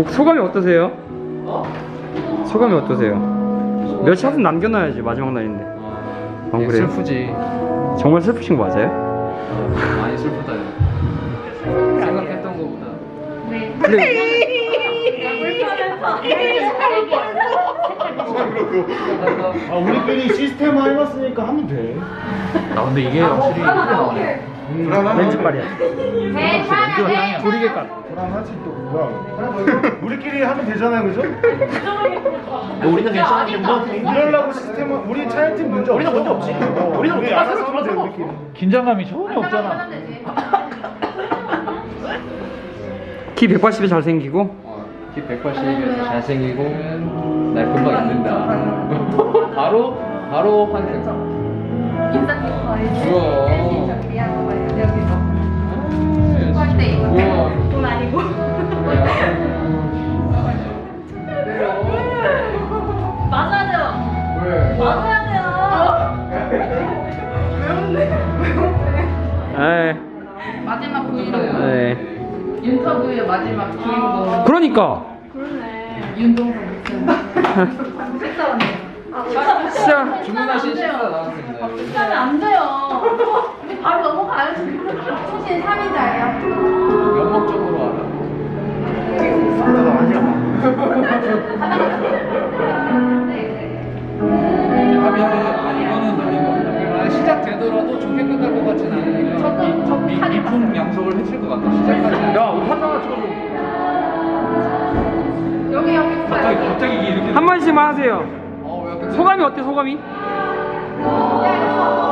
곡 소감이 어떠세요? 소감이 어떠세요? 며칠 한번 남겨놔야지 마지막 날인데 안 그래요? 예, 슬프지. 정말 슬프신 거 맞아요? 많이 슬프다. 야. 생각했던 거보다. 아 우리끼리 시스템화 해놨으니까 하면 돼. 아 근데 이게 확실히 예쁘게 나오네. 렌즈 빨이야 조리개값. 불안하지 또 뭐야. 우리끼리 하면 되잖아요, 그죠? 우리는 괜찮은데 뭐? 이러려고 시스템화 우리 차이팀 문제 없어. 우리는 문제 없지. 우리는 우리 알아서 하면 돼 우리끼리. 긴장감이 전혀 없잖아. 키 180에 잘생기고 어, 키 180에서 잘생기고 날 금방 잊는다. 바로 바로 환생. 인사 찍은 거 알지? 우와. 준비한 거예요 여기서 할때 이거 우와. 돈 아니고 왜? 에이 마지막 브이로그 네. 인터뷰의 마지막 주인공 그러니까. 윤동성 식사원이에요 진짜 주문하신 식사 나왔습니다. 식사는 안 돼요. 바로 넘어가야지. 초신 3인자예요. 연목적으로 알아. 불러도 아니야. 합의하에 시작되더라도 좋게 끝날 것 같진 않으니까 저도- 저도 미- 하지 미풍 양속을 해칠 것 같다. 시작까지. 야, 옷 하나 줘. 여기 여기 갑자기 갑자기 이게 이렇게. 한 마디씩만 하세요 어, 왜 소감이 어때 소감이? 외로워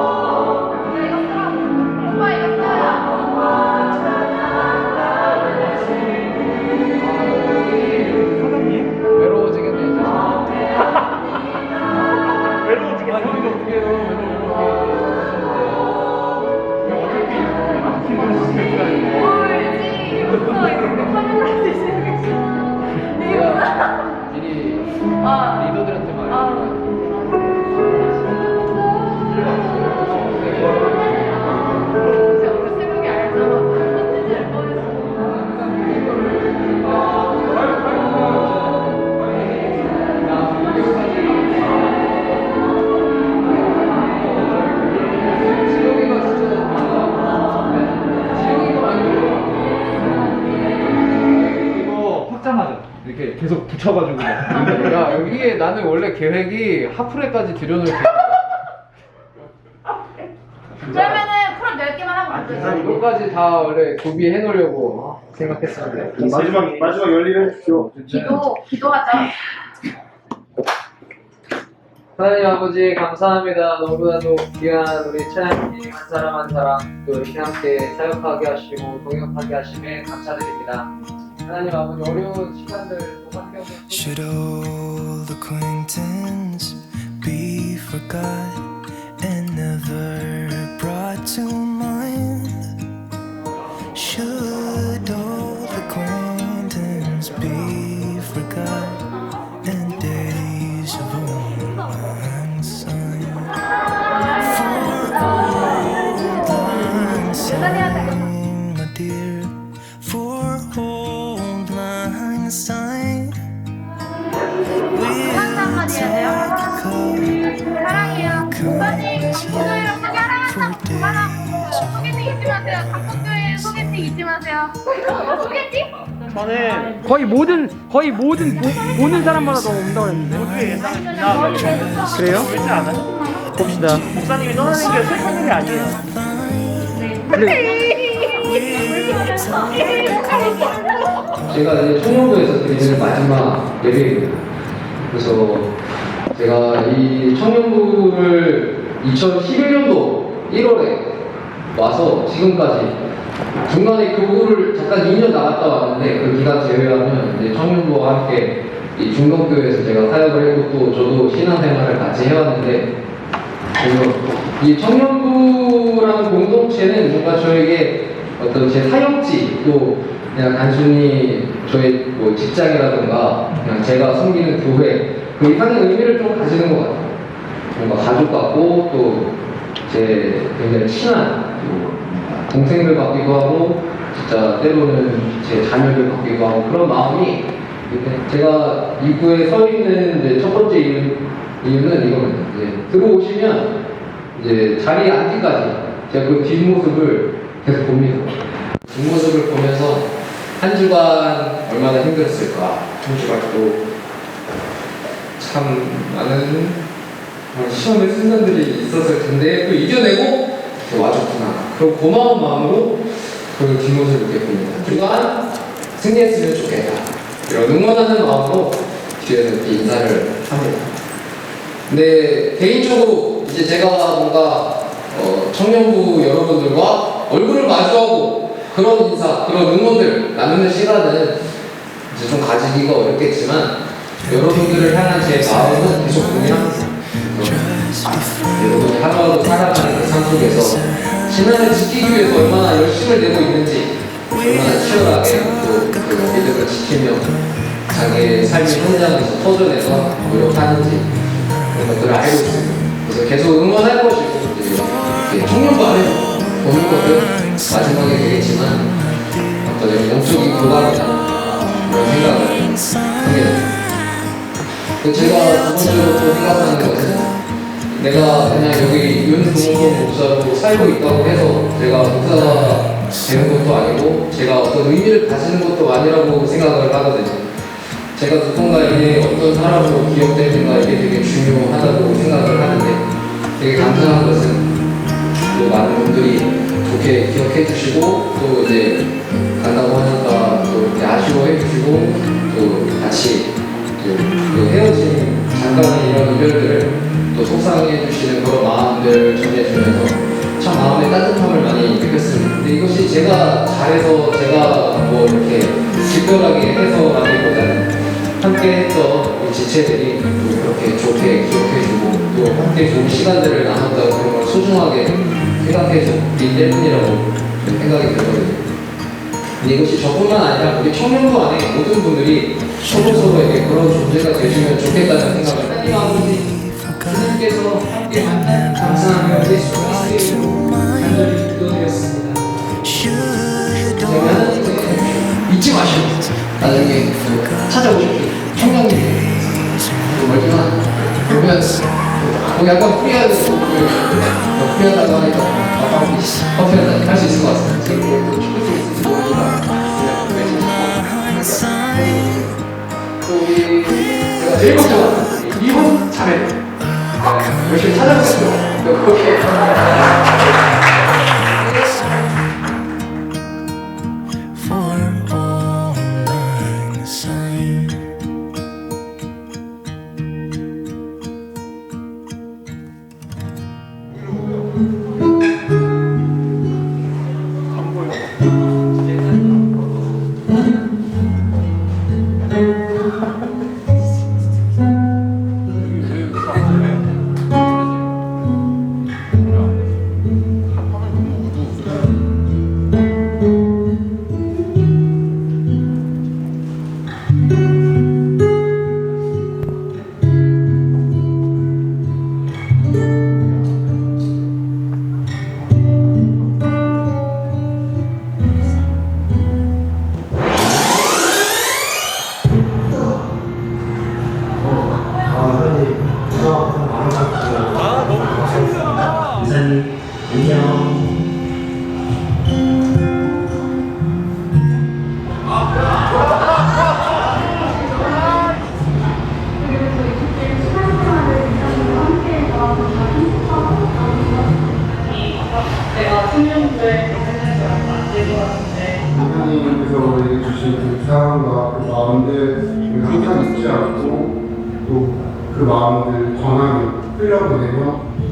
이렇게 계속 붙여가지고. 야 여기에 나는 원래 계획이 하프레까지 들여놓을 계획. 그러면은 프로 10개만 하고 가자. 이거까지 다 원래 구비해 놓으려고 생각했었는데. 마지막 마지막 열일을 해주십시오. 기도, 기도하자. 하나님 아버지 감사합니다. 너무나도 귀한 우리 차양님 한 사람 한 사람 또 이렇게 함께 사역하게 하시고 동역하게 하심에 감사드립니다. 하나님 아버지 어려운 시간들 또 함께 하셔서 Should old acquaintance be forgot and never brought to mind? Should old acquaintance be 저는 거의 모든 거의 모든 보, 보는 사람마다 너무 온다고 했는데 그래요? 그렇지 않아요? 봅시다 목사님이 떠나는 게 슬픈 일이 아니에요. 그래 제가 이제 청년부에서 드리는 마지막 예배입니다. 그래서 제가 이 청년부를 2011년도 1월에 와서 지금까지 중간에 교구를 잠깐 2년 나갔다 왔는데 그 기간 제외하면 이제 청년부와 함께 이 중동교회에서 제가 사역을 했고 또 저도 신앙생활을 같이 해왔는데 이 청년부라는 공동체는 뭔가 저에게 어떤 제 사역지 또 그냥 단순히 저의 뭐 직장이라든가 그냥 제가 섬기는 교회 그 이상의 의미를 좀 가지는 것 같아요. 뭔가 가족 같고 또 제 굉장히 친한 또 동생들 같기도 하고 진짜 때로는 제 자녀를 맡기고 하고 그런 마음이 제가 입구에 서 있는 이제 첫 번째 이유, 이유는 이겁니다. 이제 들어오시면 이제 자리에 앉기까지 제가 그 뒷모습을 계속 봅니다. 뒷모습을 보면서 한 주간 얼마나 힘들었을까. 한 주간 또참 많은 어, 시험의 순간들이 있었을 텐데 또 이겨내고 와줬구나. 그런 고마운 마음으로 그 뒷모습을 이렇게 봅니다. 주간 승리했으면 좋겠다. 이런 응원하는 마음으로 뒤에서 이렇게 인사를 합니다. 근데 개인적으로 이제 제가 뭔가 어, 청년부 여러분들과 얼굴을 마주하고 그런 인사, 그런 응원들 나누는 시간은 이제 좀 가지기가 어렵겠지만 여러분들을 향한 제 마음은 계속. 어, 여러분이 하루하루 살아가는 그 삶 속에서 신앙을 지키기 위해서 얼마나 열심을 내고 있는지 얼마나 치열하게 또그 믿음을 지키며 자기의 삶의 현장에서 터전에서 노력하는지 그런 것들을 알고 있습니다. 그래서 계속 응원할 것이고 이렇게 청년부 안에서 보는 것은 마지막에 되겠지만 어떤 영적인 교감이나 그런 생각을 하게 됩니다. 그 제가 두 번째로 또 생각하는 것은 내가 그냥 여기 윤동호 목사로 살고 있다고 해서 제가 목사가 되는 것도 아니고 제가 어떤 의미를 가지는 것도 아니라고 생각을 하거든요. 제가 누군가에게 어떤 사람으로 기억되는가 이게 되게 중요하다고 생각을 하는데 되게 감사한 것은 또 많은 분들이 좋게 기억해 주시고 또 이제 간다고 하니까 또 이렇게 아쉬워해 주시고 또 같이 또그 헤어진 잠깐의 이런 이별들을 또 속상해 주시는 그런 마음들 전해주면서 참 마음의 따뜻함을 많이 느꼈습니다. 근데 이것이 제가 잘해서 제가 뭐 이렇게 특별하게 해서라기보다는 함께 했던 우리 지체들이 또 그렇게 좋게 기억해주고 또 함께 좋은 시간들을 나눴다고 그런 걸 소중하게 생각해줬기 때문이라고 생각이 들거든요. 근데 이것이 저뿐만 아니라 우리 청년부 안에 모든 분들이 서로 서로에게 그런 존재가 되시면 좋겠다는 생각을 하나님 아버지 하나님께서 함께 만난 감사하며 예수 그리스도의 간절히 기도드렸습니다. 제가 하나님께 잊지 마시고 나중에 그 찾아오십시오. 청년님 그 멀지만 보면 뭐 약간 프리하게 뭐 프리하다고 하니까 아까 커피 한잔 할수 있을 것 같습니다. to 하나 흘려보내며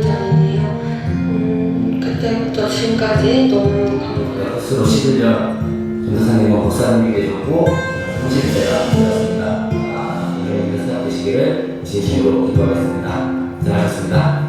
1년이에요. 음, 그때부터 지금까지 너무 감사해요. 수로 11년 전도사님과 목사님이 계셨고 30대가 되었습니다. 여러분들 생각하시기를 진심으로 기도하겠습니다. 잘하셨습니다.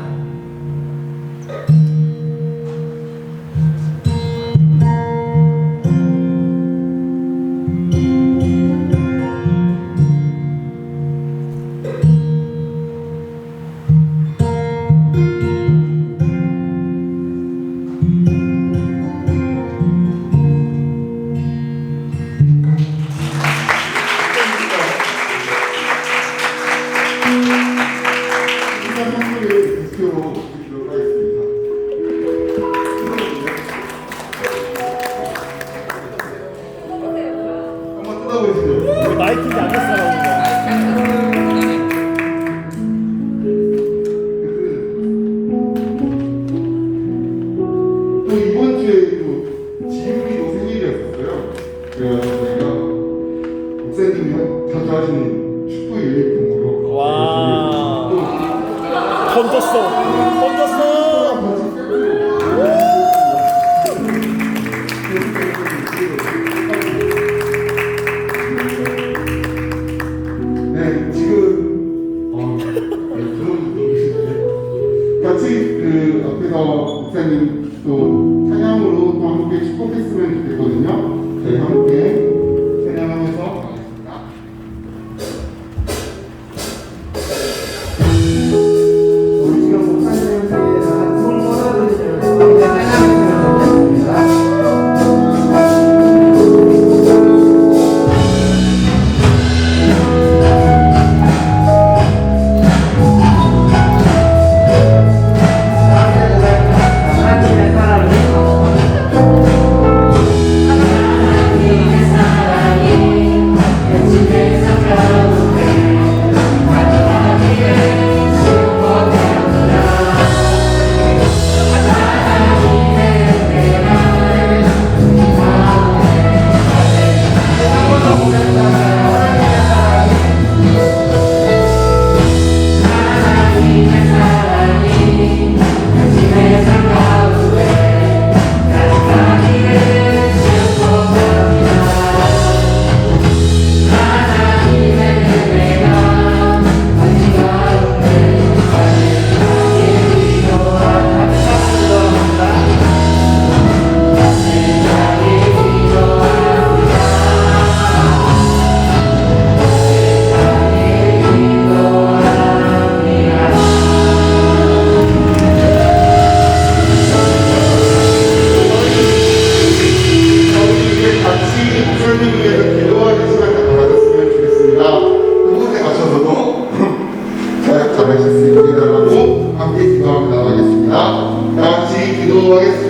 来听。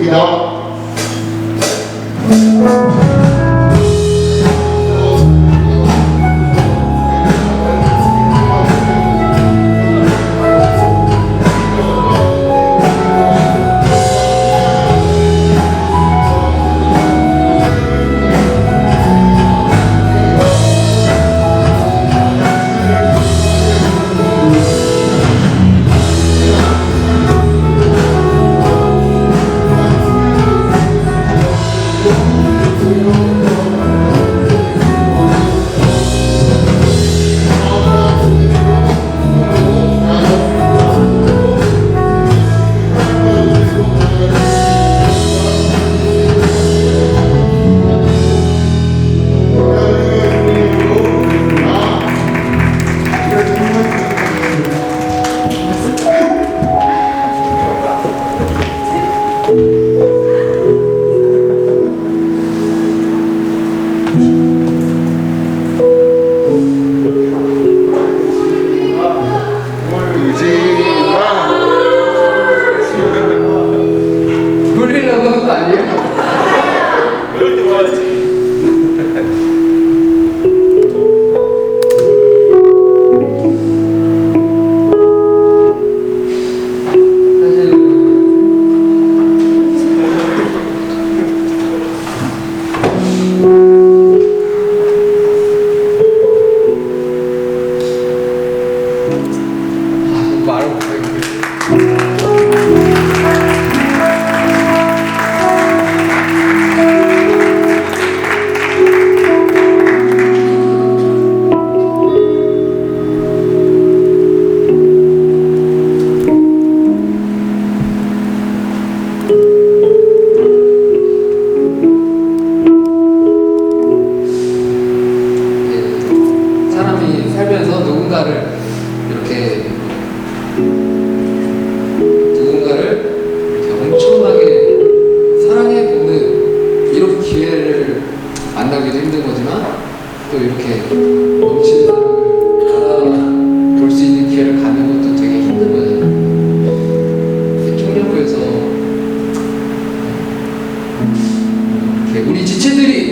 Respiramos.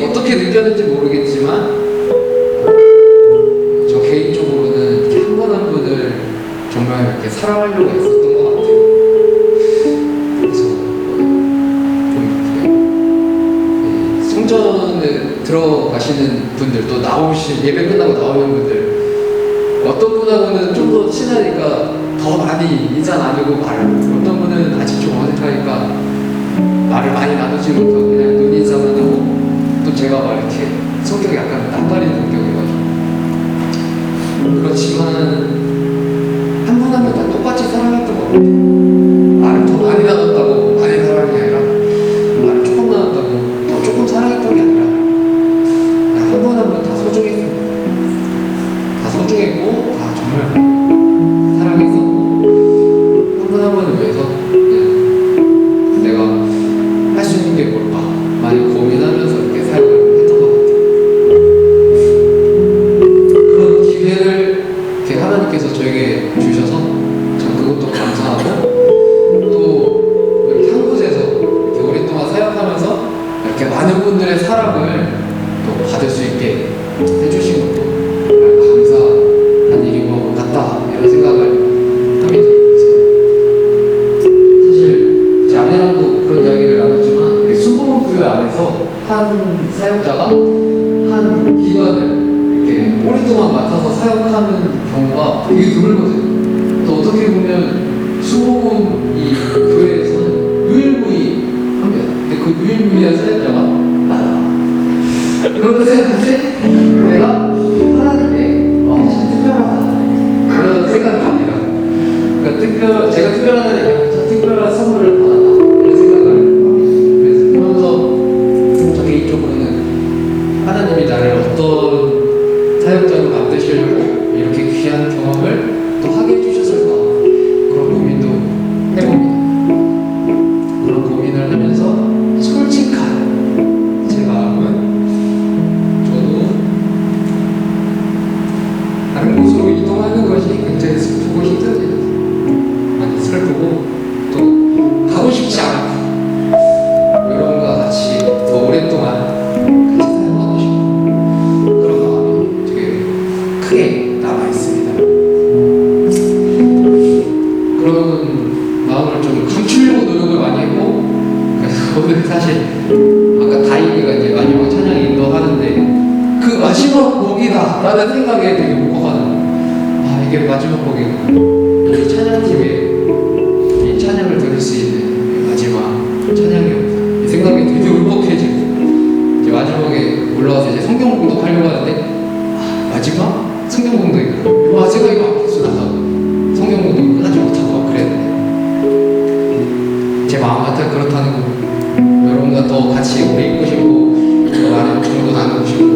어떻게 느꼈는지 모르겠지만 저 개인적으로는 이렇게 한 분 한 분을 정말 이렇게 사랑하려고 했었던 것 같아요. 그래서 네, 성전에 들어가시는 분들도 나오신 예배 맡아서 사용하는 경우가 되게 드물거든요. 또 어떻게 보면 수호금이 교회에서는 유일무이 합니다. 근데 그 유일무이한 사역자가 나다. 그런데 생각하지? 내가 하나님의 엄청 특별하다. 그런 생각을 합니다. 그러니까 특별, 제가 특별하다는 얘기는 특별한 선물을 귀한 경험을 또 하게 해주셨을까 그런 고민도 해봅니다. 그런 고민을 하면서 솔직한 제 마음은 저도 다른 곳으로 이동하는 것이 굉장히 슬프고 힘들어요. 많이 슬프고 더 같이 오래 있고 싶고 더 많은 정도 나누고 싶고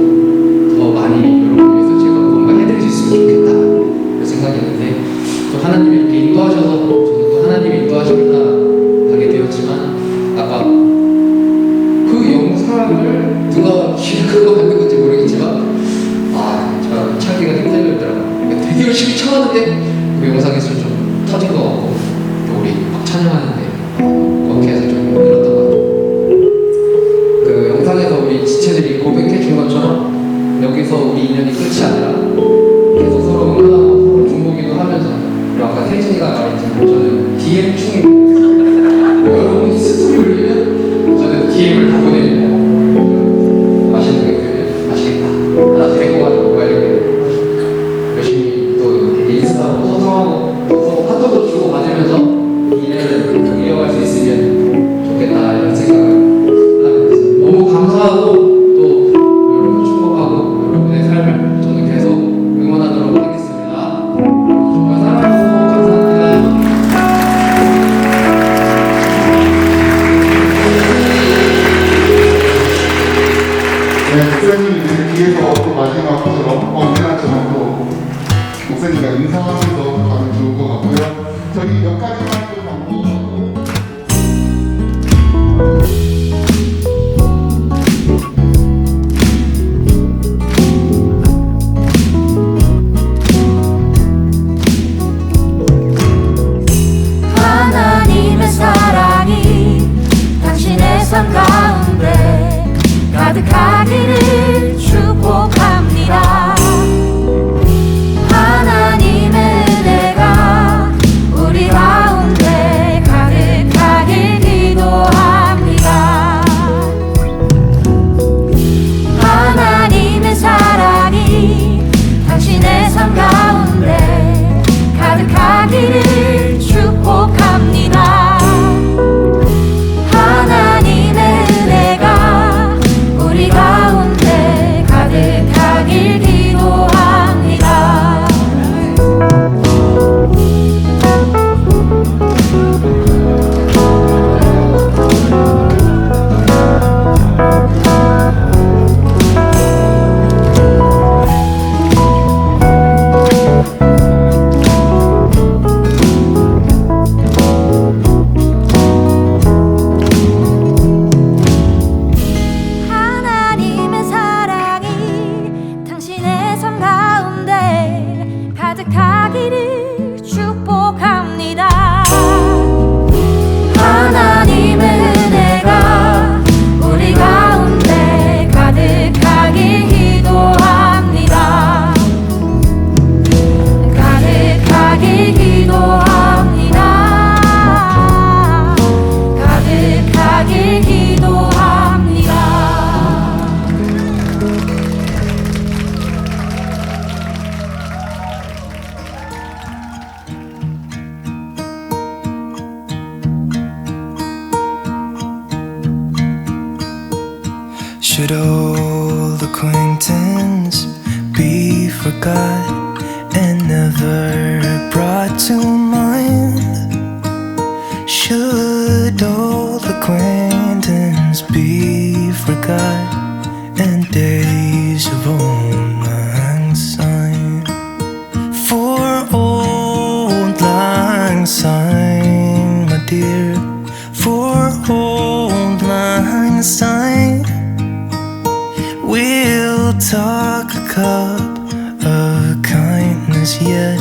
silence yet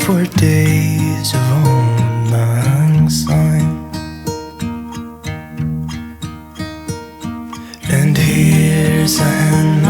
for days of unknown sign. And here's a hand.